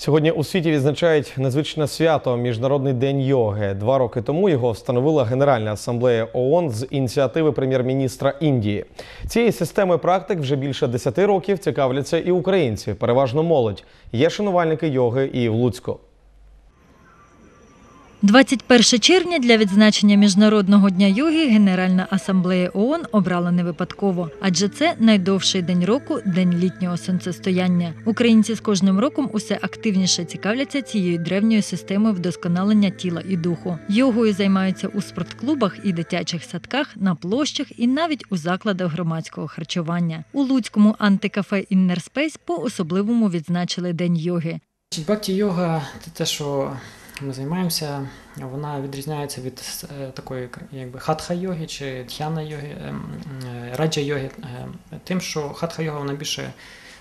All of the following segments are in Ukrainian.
Сьогодні у світі відзначають незвичне свято Міжнародний день йоги. Два роки тому його встановила Генеральна асамблея ООН з ініціативи прем'єр-міністра Індії. Цієї системи практик вже більше 10 років цікавляться і українці, переважно молодь. Є шанувальники йоги і в Луцьку. 21 червня для відзначення Міжнародного дня йоги Генеральна асамблея ООН обрала не випадково, адже це найдовший день року, день літнього сонцестояння. Українці з кожним роком усе активніше цікавляться цією древньою системою вдосконалення тіла і духу. Йогою займаються у спортклубах і дитячих садках, на площах і навіть у закладах громадського харчування. У Луцькому антикафе Іннерспейс по особливому відзначили день йоги. Бхакті йога це те, що ми займаємося, вона відрізняється від е, такої якби хатха йоги чи дхяна йоги, ем, е, раджа йоги, е, тим, що хатха йога вона більше,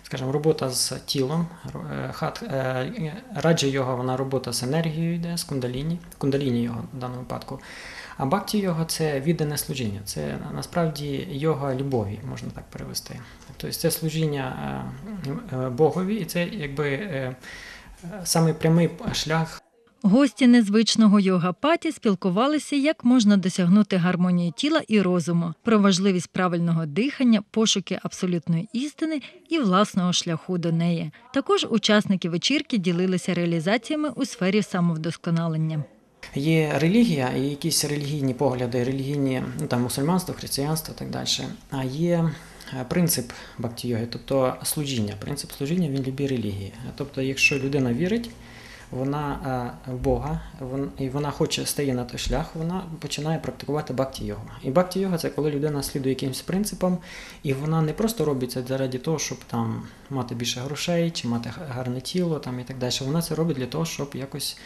скажімо, робота з тілом. Е, раджа йога вона робота з енергією йде, з кундаліні, кундаліні йога в даному випадку. А бхакті йога це віддане служіння. Це насправді йога любові, можна так перевести. Тобто це служіння Богові, і це якби самий прямий шлях Гості незвичного йога-паті спілкувалися, як можна досягнути гармонії тіла і розуму, про важливість правильного дихання, пошуки абсолютної істини і власного шляху до неї. Також учасники вечірки ділилися реалізаціями у сфері самовдосконалення. Є релігія і якісь релігійні погляди, релігійні ну, там мусульманство, християнство і так далі. А є е, принцип бхакти-йоги, тобто служіння. Принцип служіння він любій релігії. Тобто, якщо людина вірить, вона е, Бога, вон- і вона хоче стає на той шлях, вона починає практикувати бхакти-йогу. І бхакти-йога це коли людина слідує якимось принципам, і вона не просто робить це заради того, щоб там мати більше грошей чи мати гарне тіло там, і так далі. Вона це робить для того, щоб якось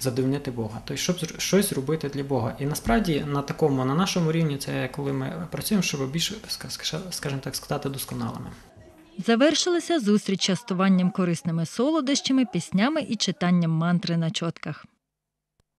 задовольнити Бога, тобто щоб щось робити для Бога. І насправді на такому, на нашому рівні, це коли ми працюємо, щоб ска- скажімо так, стати досконалими. Завершилася зустріч частуванням корисними солодощами, піснями і читанням мантри на чотках.